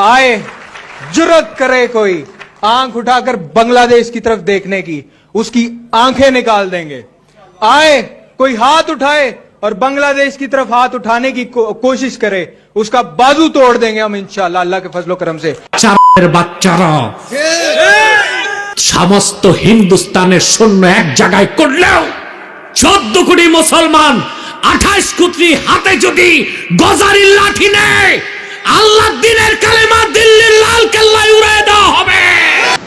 आए जुर्रत करे कोई आंख उठाकर बांग्लादेश की तरफ देखने की उसकी आंखें निकाल देंगे आए कोई हाथ उठाए और बांग्लादेश की तरफ हाथ उठाने की को, कोशिश करे उसका बाजू तोड़ देंगे हम इंशाल्लाह अल्लाह के फजलो करम से চারের বাচ্চারা সমস্ত হিন্দুস্তানের সৈন্য এক জায়গায় করলেও চোদ্দ কোটি মুসলমান আঠাশ কোটি হাতে যদি গজারির লাঠি নেয়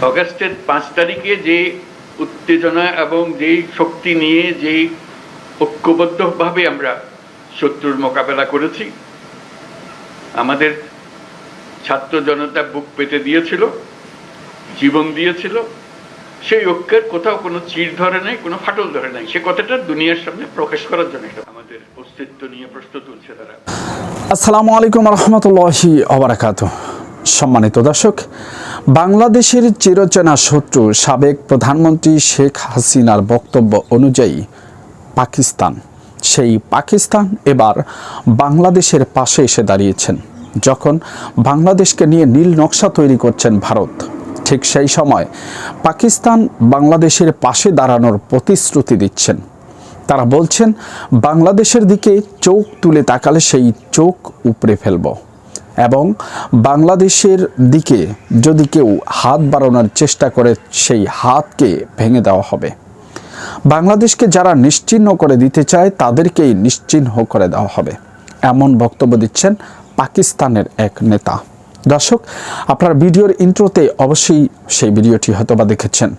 অগাস্টের পাঁচ তারিখে যে উত্তেজনা এবং যেই শক্তি নিয়ে যেই ঐক্যবদ্ধভাবে আমরা শত্রুর মোকাবেলা করেছি, আমাদের ছাত্র জনতা বুক পেতে দিয়েছিল, জীবন দিয়েছিল, সেই ঐক্যের কোথাও কোনো চির ধরে নাই, কোনো ফাটল ধরে নাই। সে কথাটা দুনিয়ার সামনে প্রকাশ করার জন্য আমাদের অস্তিত্ব নিয়ে প্রশ্ন তুলছে তারা। আসসালামু আলাইকুম রহমতুল্লাহি সম্মানিত দর্শক, বাংলাদেশের চিরচেনা শত্রু সাবেক প্রধানমন্ত্রী শেখ হাসিনার বক্তব্য অনুযায়ী পাকিস্তান। সেই পাকিস্তান এবার বাংলাদেশের পাশে এসে দাঁড়িয়েছেন। যখন বাংলাদেশকে নিয়ে নীল নকশা তৈরি করছেন ভারত, ঠিক সেই সময় পাকিস্তান বাংলাদেশের পাশে দাঁড়ানোর প্রতিশ্রুতি দিচ্ছেন। তারা বলছেন, বাংলাদেশের দিকে চোখ তুলে তাকালে সেই চোখ উপড়ে ফেলব। এবং বাংলাদেশের দিকে যদি কেউ হাত বাড়ানোর চেষ্টা করে, সেই হাতকে ভেঙে দেওয়া হবে। বাংলাদেশকে যারা নিশ্চিহ্ন করে দিতে চায়, তাদেরকেই নিশ্চিহ্ন করে দেওয়া হবে। এমন বক্তব্য দিচ্ছেন পাকিস্তানের এক নেতা। দর্শক, আপনার ভিডিওর ইন্ট্রোতে অবশ্যই সেই ভিডিওটি হয়তো বা দেখেছেন।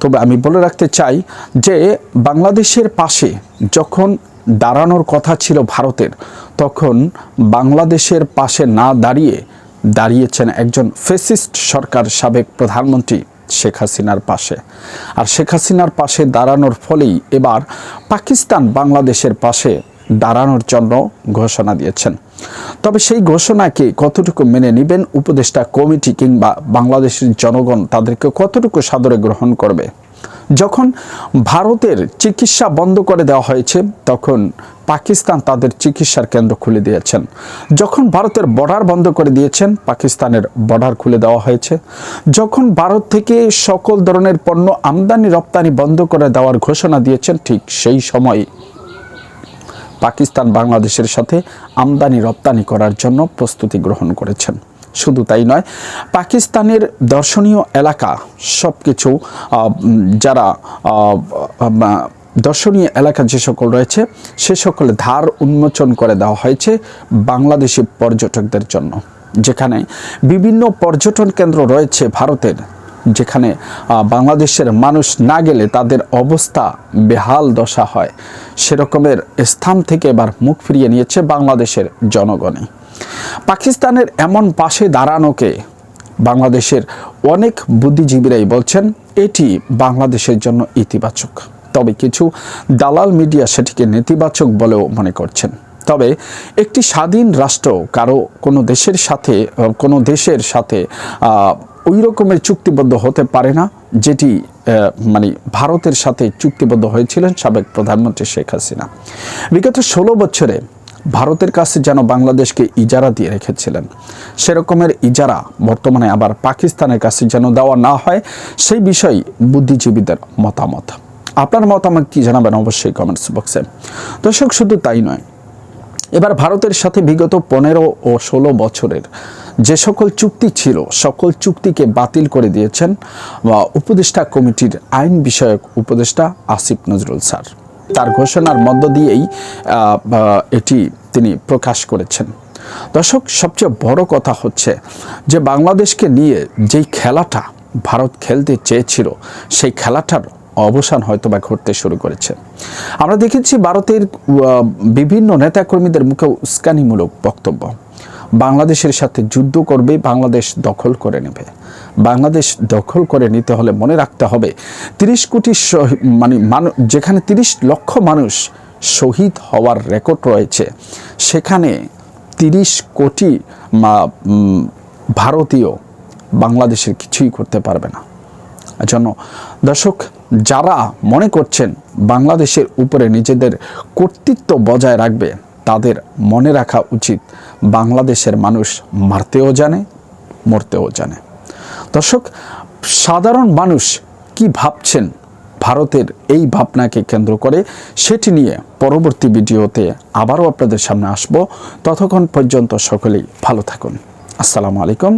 তবে আমি বলে রাখতে চাই যে, বাংলাদেশের পাশে যখন দাঁড়ানোর কথা ছিল ভারতের। তখন বাংলাদেশের পাশে না দাঁড়িয়ে দাঁড়িয়েছেন একজন ফেসিস্ট সরকার সাবেক প্রধানমন্ত্রী শেখ হাসিনার পাশে। আর শেখ হাসিনার পাশে দাঁড়ানোর ফলেই এবার পাকিস্তান বাংলাদেশের পাশে দাঁড়ানোর জন্য ঘোষণা দিয়েছেন। তবে সেই ঘোষণাকে কতটুকু মেনে নেবেন উপদেষ্টা কমিটি কিংবা বাংলাদেশের জনগণ তাদেরকে কতটুকু সাদরে গ্রহণ করবে? যখন ভারতের চিকিৎসা বন্ধ করে দেওয়া হয়েছে, তখন পাকিস্তান তাদের চিকিৎসার কেন্দ্র খুলে দিয়েছেন। যখন ভারতের বর্ডার বন্ধ করে দিয়েছেন, পাকিস্তানের বর্ডার খুলে দেওয়া হয়েছে। যখন ভারত থেকে সকল ধরনের পণ্য আমদানি রপ্তানি বন্ধ করে দেওয়ার ঘোষণা দিয়েছেন, ঠিক সেই সময় পাকিস্তান বাংলাদেশের সাথে আমদানি রপ্তানি করার জন্য প্রস্তুতি গ্রহণ করেছেন। শুধু তাই নয়, পাকিস্তানের দর্শনীয় এলাকা সব কিছু যারা দর্শনীয় এলাকা যে সকল রয়েছে, সে সকল ধার উন্মোচন করে দেওয়া হয়েছে বাংলাদেশি পর্যটকদের জন্য। যেখানে বিভিন্ন পর্যটন কেন্দ্র রয়েছে ভারতের, যেখানে বাংলাদেশের মানুষ না গেলে তাদের অবস্থা বেহাল দশা হয়। সেরকমের স্থান থেকে এবার মুখ ফিরিয়ে নিয়েছে বাংলাদেশের জনগণে পাকিস্তানের এমন পাশে দাঁড়ানোকে বাংলাদেশের অনেক বুদ্ধিজীবীরাই বলছেন এটি বাংলাদেশের জন্য ইতিবাচক। তবে কিছু দালাল মিডিয়া সেটিকে নেতিবাচক বলেও মনে করছেন। তবে একটি স্বাধীন রাষ্ট্র কারও কোনো দেশের সাথে, কোনো দেশের সাথে ওই রকমের চুক্তিবদ্ধ হতে পারে না, যেটি মানে ভারতের সাথে চুক্তিবদ্ধ হয়েছিলেন সাবেক প্রধানমন্ত্রী শেখ হাসিনা। বিগত ষোলো বছরে ভারতের কাছে যেন বাংলাদেশকে ইজারা দিয়ে রেখেছিলেন। সেরকমের ইজারা বর্তমানে আবার পাকিস্তানের কাছে যেন দেওয়া না হয়, সেই বিষয়ে বুদ্ধিজীবীদের মতামত। আপনার মতামত কি জানাবেন অবশ্যই কমেন্টস বক্সে দর্শক, শুধু তাই নয়, এবার ভারতের সাথে বিগত পনেরো ও ষোলো বছরের যে সকল চুক্তি ছিল, সকল চুক্তিকে বাতিল করে দিয়েছেন উপদেষ্টা কমিটির আইন বিষয়ক উপদেষ্টা আসিফ নজরুল স্যার। তার ঘোষণার মধ্য দিয়েই এটি তিনি প্রকাশ করেছেন। দর্শক, সবচেয়ে বড় কথা হচ্ছে যে বাংলাদেশকে নিয়ে যেই খেলাটা ভারত খেলতে চেয়েছিল, সেই খেলাটার অবসান হয়তো বা ঘটতে শুরু করেছে। আমরা দেখেছি ভারতের বিভিন্ন নেতাকর্মীদের মুখে উস্কানিমূলক বক্তব্য। বাংলাদেশের সাথে যুদ্ধ করবে, বাংলাদেশ দখল করে নেবে। বাংলাদেশ দখল করে নিতে হলে মনে রাখতে হবে, তিরিশ কোটি মানে মানুষ যেখানে তিরিশ লক্ষ মানুষ শহীদ হওয়ার রেকর্ড রয়েছে, সেখানে তিরিশ কোটি ভারতীয় বাংলাদেশের কিছুই করতে পারবে না। জন্য দর্শক, যারা মনে করছেন বাংলাদেশের উপরে নিজেদের কর্তৃত্ব বজায় রাখবে তাদের মনে রাখা উচিত, বাংলাদেশের মানুষ মারতেও জানে, মরতেও জানে। দর্শক, সাধারণ মানুষ কি ভাবছেন? ভারতের এই ভাবনাকে কেন্দ্র করে সেটি নিয়ে পরবর্তী ভিডিওতে আবারও আপনাদের সামনে আসব। ততক্ষণ পর্যন্ত সকলেই ভালো থাকুন। আসসালামু আলাইকুম।